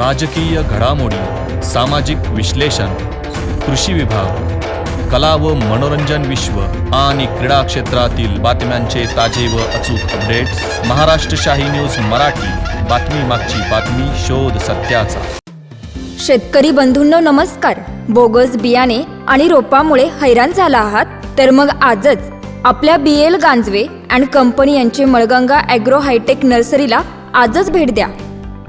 राजकीय घडामोडी सामाजिक विश्लेषण कृषी विभाग कला व मनोरंजन विश्व आणि क्रीडा क्षेत्रातील बातम्यांचे ताजे व अचूक अपडेट्स महाराष्ट्र शाही न्यूज मराठी. बातमी मागची बातमी शोध सत्याचा. शेतकरी बंधूंनो नमस्कार. बोगस बियाणे आणि रोपामुळे हैराण झाला आहात? तर मग आजच आपल्या B L Ganjave and company यांचे मळगंगा ॲग्रो हायटेक नर्सरीला आजच भेट द्या.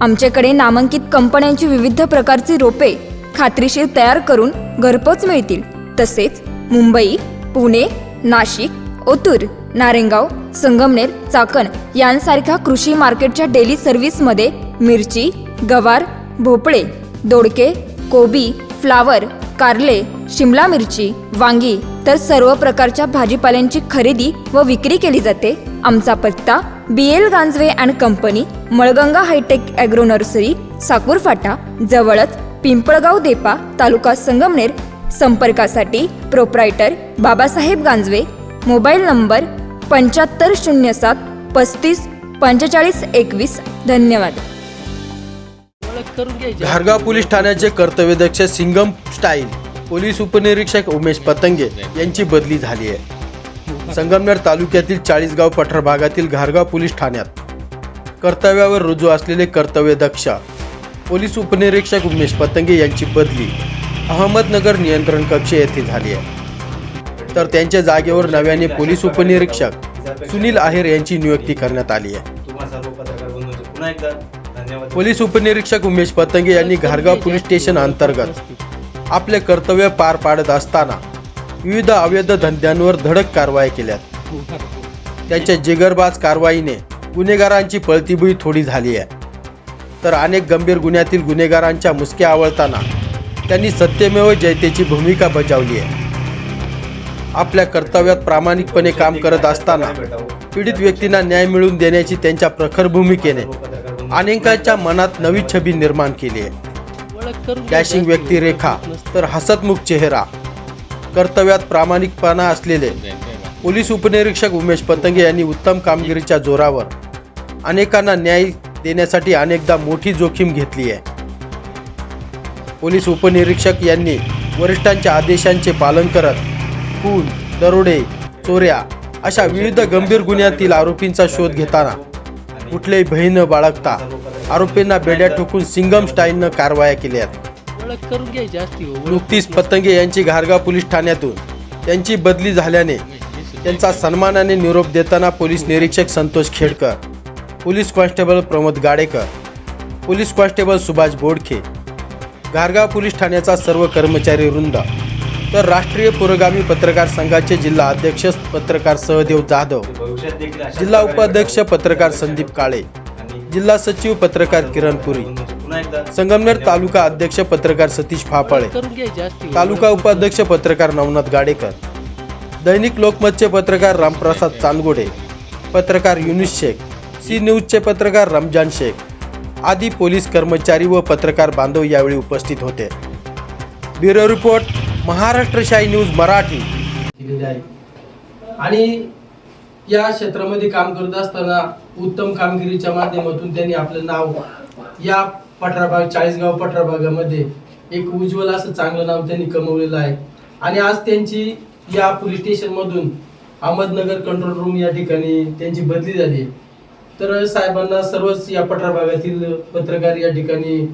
आमच्याकडे नामांकित कंपन्यांची विविध प्रकारची रोपे खात्रीशीर तयार करून घरपोच मिळतील. तसेच मुंबई पुणे नाशिक ओतूर नारेंगाव संगमनेर चाकण यांसारख्या कृषी मार्केटच्या डेली सर्व्हिसमध्ये मिरची गवार भोपळे दोडके कोबी फ्लावर कारले शिमला मिरची वांगी तर सर्व प्रकारच्या भाजीपाल्यांची खरेदी व विक्री केली जाते. आमचा पत्ता B L Ganjave and company Malganga hitech agro nursery Sakur फाटा जवळच पिंपळगाव देपा तालुका संगमनेर संपर्कासाठी proprietor Babasaheb Ganjave mobile number पंच्याहत्तर शून्य सात पस्तीस पंचेचाळीस एकवीस. धन्यवाद. धारगाव पोलीस ठाण्याचे कर्तव्यदक्ष सिंगम स्टाईल पोलीस उपनिरीक्षक उमेश पतंगे यांची बदली झाली आहे. संगमनेर तालुक्यातील चाळीसगाव पठार भागातील घारगाव पोलीस ठाण्यात कर्तव्यावर रुजू असलेले कर्तव्यदक्ष पोलीस उपनिरीक्षक उमेश पतंगे यांची बदली अहमदनगर नियंत्रण कक्ष येथे झाली आहे. तर त्यांच्या जागेवर नव्याने पोलीस उपनिरीक्षक सुनील आहेर यांची नियुक्ती करण्यात आली आहे. पोलीस उपनिरीक्षक उमेश पतंगे यांनी घारगाव पोलीस स्टेशन अंतर्गत आपले कर्तव्य पार पाडत असताना विविध अवैध धंद्यांवर धडक कारवाई केल्यात. त्यांच्या जिगरबाज कारवाईने गुन्हेगारांची पळतीबुई थोडी झाली आहे. तर अनेक गंभीर गुन्ह्यातील गुन्हेगारांच्या मुसक्या आवळताना त्यांनी सत्यमेव जयतेची भूमिका बजावली आहे. आपल्या कर्तव्यात प्रामाणिकपणे काम करत असताना पीडित व्यक्तींना न्याय मिळवून देण्याची त्यांच्या प्रखर भूमिकेने अनेकांच्या मनात नवी छबी निर्माण केली आहे. डॅशिंग व्यक्तिरेखा तर हसतमुख चेहरा कर्तव्यात प्रामाणिकपणा असलेले पोलीस उपनिरीक्षक उमेश पतंगे यांनी उत्तम कामगिरीच्या जोरावर अनेकांना न्याय देण्यासाठी अनेकदा मोठी जोखीम घेतली आहे. पोलीस उपनिरीक्षक यांनी वरिष्ठांच्या आदेशांचे पालन करत खून दरोडे चोऱ्या अशा विविध गंभीर गुन्ह्यातील आरोपींचा शोध घेताना कुठलेही भय न बाळगता आरोपींना बेड्या ठोकून सिंगम स्टाईलनं कारवाया केल्या ओळख करून घ्यायची असती हो. ओळख नुकतीच पतंगे यांची घारगाव पोलीस ठाण्यातून त्यांची बदली झाल्याने त्यांचा सन्मानाने निरोप देताना पोलीस निरीक्षक Santosh Khedkar police constable Pramod Gadekar police constable Subhash Bodkhe घारगाव police ठाण्याचा सर्व कर्मचारी वृंद तर राष्ट्रीय पुरोगामी पत्रकार संघाचे जिल्हा अध्यक्ष पत्रकार सहदेव जाधव भविष्यात देखील अशाच जिल्हा उपाध्यक्ष पत्रकार संदीप काळे आणि जिल्हा सचिव पत्रकार किरण पुरी संगमनेर तालुका अध्यक्ष पत्रकार सतीश हो. तालुका उपाध्यक्ष पत्रकार नवनाथ गाडेकर दैनिक लोकमतचे पत्रकार रामप्रसाद चांदगोडे पत्रकार युनुस शेख सी न्यूजचे पत्रकार रमजान शेख आदी पोलीस कर्मचारी व पत्रकार बांधव यावेळी उपस्थित होते ब्युरो रिपोर्ट महाराष्ट्र शाही न्यूज मराठी आणि या क्षेत्रामध्ये काम करत असताना उत्तम कामगिरीच्या माध्यमातून त्यांनी आपलं नाव या पठारभाग चाळीसगाव पठारभागामध्ये एक उज्ज्वल असं चांगलं नाव त्यांनी कमवलेलं आहे. आणि आज त्यांची या पोलीस स्टेशनमधून अहमदनगर कंट्रोल रूम या ठिकाणी त्यांची बदली झाली तर साहेबांना सर्वच या पठारभागातील पत्रकार या ठिकाणी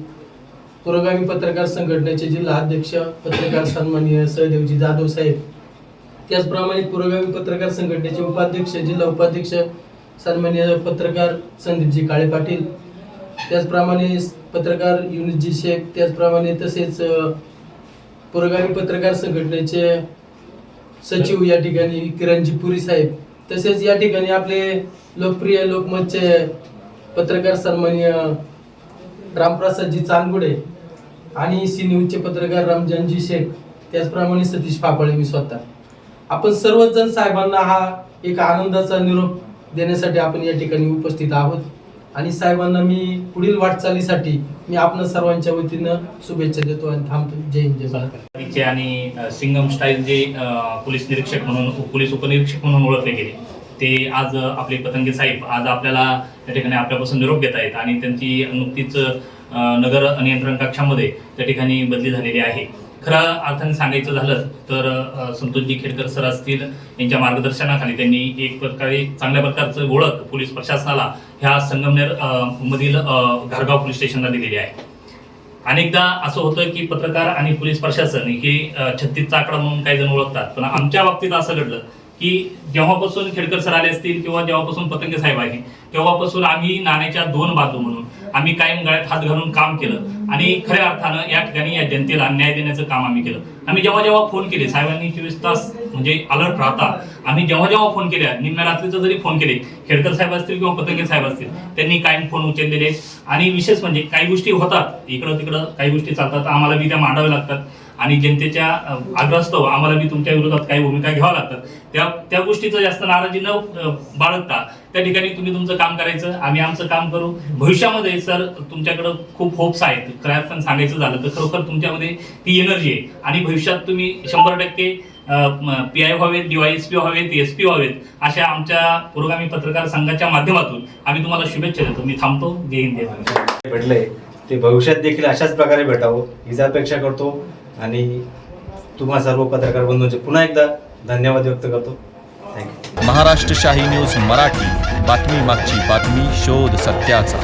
पुरोगामी पत्रकार संघटनेचे जिल्हा अध्यक्ष पत्रकार सन्माननीय सहदेवजी जाधव साहेब त्याचप्रमाणे पुरोगामी पत्रकार संघटनेचे उपाध्यक्ष जिल्हा उपाध्यक्ष सन्माननीय पत्रकार संदीपजी काळे पाटील त्याचप्रमाणे पत्रकार युनिजी शेख त्याचप्रमाणे तसेच पुरोगामी पत्रकार संघटनेचे सचिव या ठिकाणी किरणजी पुरी साहेब. तसेच या ठिकाणी आपले लोकप्रिय लोकमतचे पत्रकार सन्मान्य रामप्रसादजी चांदगुडे आणि सी न्यूजचे पत्रकार रामजानजी शेख त्याचप्रमाणे सतीश पापळे मी स्वतः. आपण सर्वच जण साहेबांना हा एक आनंदाचा निरोप देण्यासाठी आपण या ठिकाणी उपस्थित आहोत. आणि साहेबांना मी पुढील वाटचालीसाठी मी आपण सर्वांच्या वतीनं शुभेच्छा देतो आणि थांबतो. जय हिंद जय आणि सिंगम स्टाईल जे पोलीस निरीक्षक म्हणून पोलीस उपनिरीक्षक म्हणून ओळखले गेले. ते आज आपले पतंगे साहेब आज आपल्याला त्या ठिकाणी आपल्यापासून निरोप घेत आहेत आणि त्यांची नुकतीच नगर नियंत्रण कक्षामध्ये त्या ठिकाणी बदली झालेली आहे. खऱ्या अर्थाने सांगायचं झालं तर संतोषजी खेडकर सर असतील यांच्या मार्गदर्शनाखाली त्यांनी एक प्रकारे चांगल्या प्रकारचं ओळख पोलीस प्रशासनाला ह्या संगमनेर मधील घरगाव पोलीस स्टेशनला दिलेली आहे. अनेकदा असं होतं की पत्रकार आणि पोलीस प्रशासन हे छत्तीसचा आकडा म्हणून काही जण ओळखतात. पण आमच्या बाबतीत असं घडलं की जेव्हापासून खेडकर सर आले असतील किंवा जेव्हापासून पतंगे साहेब आहे तेव्हापासून आम्ही नाण्याच्या दोन बाजू म्हणून आम्ही कायम गळ्यात हात घालून काम केलं. आणि खऱ्या अर्थानं या ठिकाणी या जनतेला न्याय देण्याचं काम आम्ही केलं. आम्ही जेव्हा जेव्हा फोन केले साहेबांनी चोवीस तास म्हणजे अलर्ट राहता. आम्ही जेव्हा जेव्हा फोन केल्या निम्म्या रात्रीचं जरी फोन केले खेडकर साहेब असतील किंवा पतंगे साहेब असतील त्यांनी कायम फोन उचललेले आणि विशेष म्हणजे काही गोष्टी होतात. इकडं तिकडं काही गोष्टी चालतात. आम्हाला बी त्या मांडाव्या लागतात. आणि जनतेच्या अ, आम्हाला बी तुमच्या विरोधात काही भूमिका घ्यावं लागतात. त्या त्या गोष्टीचं जास्त नाराजी न बाळगता त्या ठिकाणी तुम्ही तुमचं काम करायचं आम्ही आमचं काम करू. भविष्यामध्ये सर तुमच्याकडं खूप होप्स आहेत. खऱ्या अर्थानं सांगायचं झालं तर खरोखर तुमच्यामध्ये ती एनर्जी आहे. आणि भविष्यात तुम्ही शंभर टक्के पी आय व्हावेत डीवाय एस पी व्हावेत एस पी व्हावेत अशा आमच्या पुरोगामी पत्रकार संघाच्या माध्यमातून आम्ही तुम्हाला शुभेच्छा देतो. मी थांबतो. जय हिंद भेटलंय ते भविष्यात देखील अशाच प्रकारे भेटावं. हीच अपेक्षा करतो. आणि तुम्हा सर्व पत्रकार बंधूंचे पुन्हा एकदा धन्यवाद व्यक्त करतो. थँक्यू महाराष्ट्र शाही न्यूज मराठी. बातमी मागची बातमी शोध सत्याचा.